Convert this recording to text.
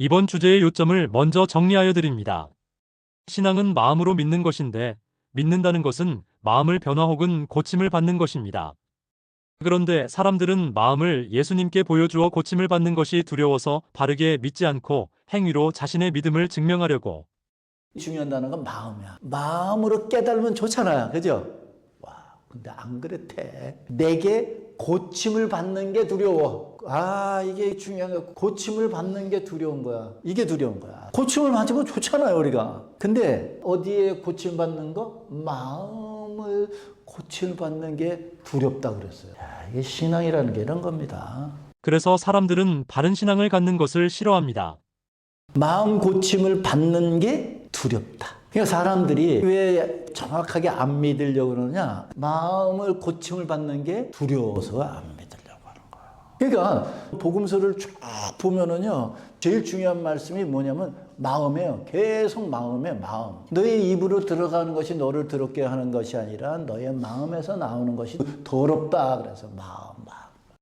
이번 주제의 요점을 먼저 정리하여 드립니다. 신앙은 마음으로 믿는 것인데 믿는다는 것은 마음을 변화 혹은 고침을 받는 것입니다. 그런데 사람들은 마음을 예수님께 보여주어 고침을 받는 것이 두려워서 바르게 믿지 않고 행위로 자신의 믿음을 증명하려고 중요한 단어가 마음이야. 마음으로 깨달으면 좋잖아요. 그죠? 와, 근데 안 그렇대. 내게 고침을 받는 게 두려워. 아, 이게 중요한 거야. 고침을 받는 게 두려운 거야. 이게 두려운 거야. 고침을 받으면 좋잖아요, 우리가. 근데 어디에 고침 받는 거? 마음을 고침을 받는 게 두렵다 그랬어요. 야, 이게 신앙이라는 게 이런 겁니다. 그래서 사람들은 바른 신앙을 갖는 것을 싫어합니다. 마음 고침을 받는 게 두렵다. 그러니까 사람들이 왜 정확하게 안 믿으려고 그러냐? 마음을 고침을 받는 게 두려워서 안 그러니까 복음서를 쭉 보면은요, 제일 중요한 말씀이 뭐냐면 마음이에요. 계속 마음에 마음. 너의 입으로 들어가는 것이 너를 더럽게 하는 것이 아니라 너의 마음에서 나오는 것이 더럽다. 그래서 마음, 마음.